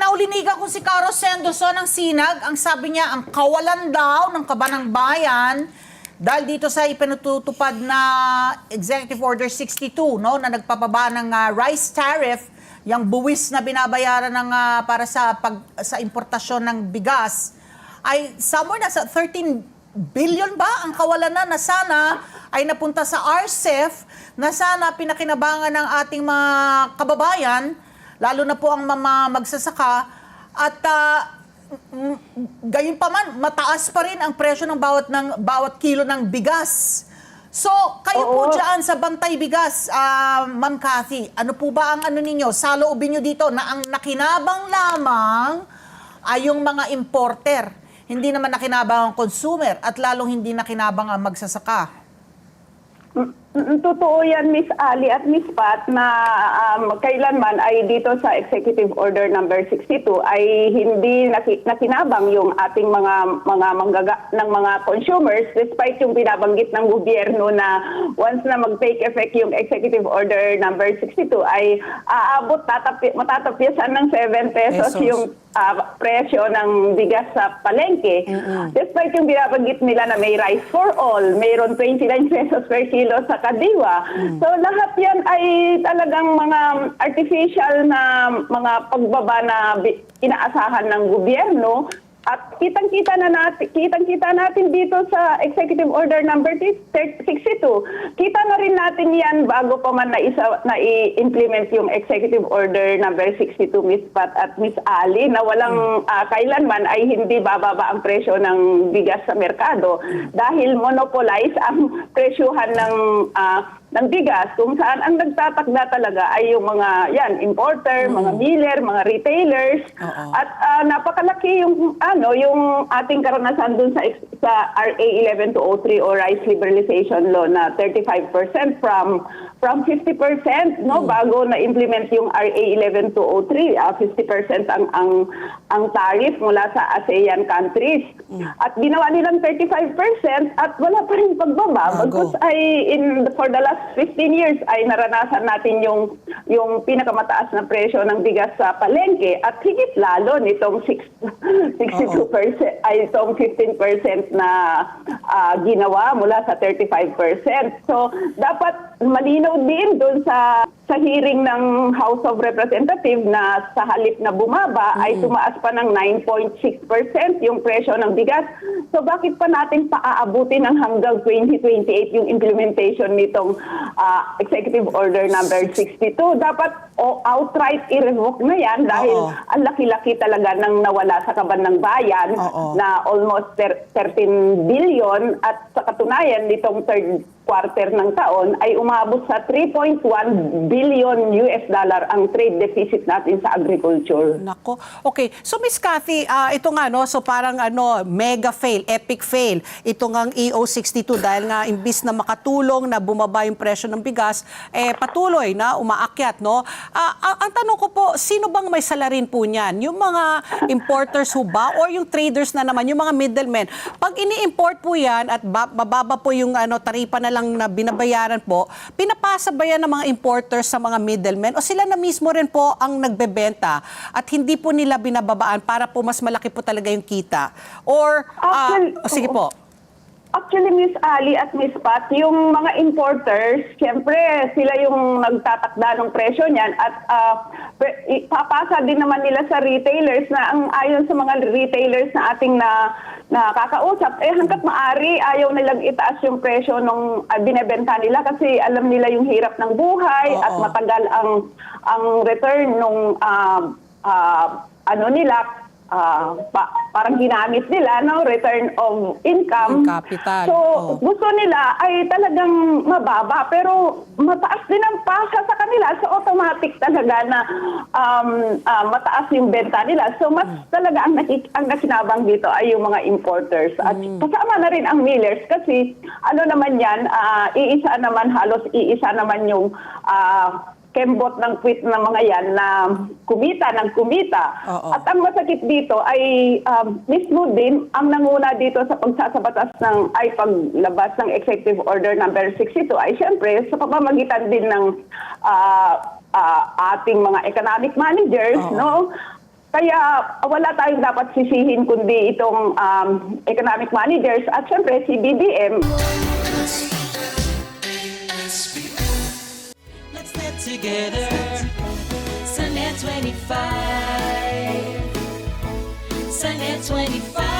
kinaulinigan ko si Caro Sendoso ng Sinag, ang sabi niya, ang kawalan daw ng kabanang bayan dahil dito sa ipinututupad na Executive Order 62, no, na nagpapaba ng ah, rice tariff, yung buwis na binabayaran ng ah, para sa pag sa importasyon ng bigas ay somewhere nasa 13 billion ba ang kawalan na na sana ay napunta sa RCEF na sana pinakinabangan ng ating mga kababayan lalo na po ang mga magsasaka at mm, gayon pa man mataas pa rin ang presyo ng bawat ng bawat kilo ng bigas. So, kayo po Oo. dyan sa Bantay Bigas, ah, Ma'am Cathy, ano po ba ang ano ninyo? Saloobin nyo dito na ang nakinabang lamang ay yung mga importer. Hindi naman nakinabang ang consumer at lalong hindi nakinabang ang magsasaka. Mm, Totoo yan, Miss Ali at Miss Pat, na um, kailanman ay dito sa Executive Order number 62 ay hindi naki- nakinabang yung ating mga mga manggaga ng mga consumers despite yung binabanggit ng gobyerno na once na mag-take effect yung Executive Order number 62 ay aabot tatapi, matatapyasan ng 7 pesos, Pesos. yung ah, presyo ng bigas sa palengke. Despite yung binabanggit nila na may rice for all, mayroon 29 pesos per kilo sa kadiwa. So lahat yan ay talagang mga artificial na mga pagbaba na inaasahan ng gobyerno at kitang-kita na natin, kitang-kita natin dito sa Executive Order number 62. Kita na rin natin 'yan bago pa man na isa na i-implement yung Executive Order number 62 Miss Pat at Miss Ali na walang ah, kailanman ay hindi bababa ang presyo ng bigas sa merkado. Dahil monopolize ang presyuhan ng ah, ng bigas kung saan ang nagtatakda talaga ay yung mga yan importer, mga miller, mga retailers. Oo. at ah, napakalaki yung ano yung ating karanasan dun sa sa RA 11203 o Rice Liberalization Law na 35% from from 50% no? Bago na implement yung RA 11203 ah, 50% ang ang ang tariff mula sa ASEAN countries. At ginawa nilang 35% at wala pa rin pagbaba. Bagkus ay in for the last 15 years ay naranasan natin yung yung pinakamataas na presyo ng bigas sa palengke at higit lalo nitong 6, 62% ay itong 15% na ah, ginawa mula sa 35%. So dapat malinaw din doon sa sa hearing ng House of Representatives na sa halip na bumaba ay tumaas pa ng 9.6% yung presyo ng bigas. So bakit pa natin paaabutin ng hanggang 2028 yung implementation nitong ah, Executive Order number 62? Dapat o outright i-revoke na yan dahil Oo. ang laki-laki talaga ng nawala sa kaban ng bayan Oo. na almost ter- 13 billion at sa katunayan nitong third quarter ng taon ay umabot sa 3.1 billion US dollar ang trade deficit natin sa agriculture. Nako. Okay. So Miss Cathy, ah, ito nga no, so parang ano, mega fail, epic fail. Ito ngang EO62 dahil nga imbis na makatulong na bumaba yung presyo ng bigas, eh patuloy na umaakyat, no? Ah, ang, ang tanong ko po, sino bang may salarin po niyan? Yung mga importers ho ba or yung traders na naman, yung mga middlemen? Pag ini-import po yan at ba- bababa po yung ano taripa na lang na binabayaran po, pinapasa ba yan ng mga importers sa mga middlemen o sila na mismo rin po ang nagbebenta at hindi po nila binababaan para po mas malaki po talaga yung kita? Or, ah, Actually, o sige po. Actually, Miss Ali at Miss Pat, yung mga importers, siyempre sila yung nagtatakda ng presyo niyan at ah, pe- ipapasa din naman nila sa retailers na ang ayon sa mga retailers na ating na nakakausap, eh hanggat maari ayaw nilang itaas yung presyo nung ah, binebenta nila kasi alam nila yung hirap ng buhay Oo. at matagal ang ang return nung ah, ah, ano nila ah, pa- parang ginamit nila no return of income Yung capital, so oo. gusto nila ay talagang mababa pero mataas din ang pasa sa kanila so automatic talaga na um, ah, mataas yung benta nila so mas Hmm. talaga ang, nakik- ang nakinabang dito ay yung mga importers at Hmm. kasama na rin ang millers kasi ano naman yan ah, iisa naman halos iisa naman yung ah, kembot ng quit ng mga yan na kumita ng kumita. Oo. At ang masakit dito ay um, mismo din ang nanguna dito sa pagsasabatas ng ay paglabas ng Executive Order number 62 ay siyempre sa pamamagitan din ng ah, ah, ating mga economic managers, Oo. no? Kaya wala tayong dapat sisihin kundi itong um, economic managers at syempre si BBM. Together. Sunday 25. Sunday 25.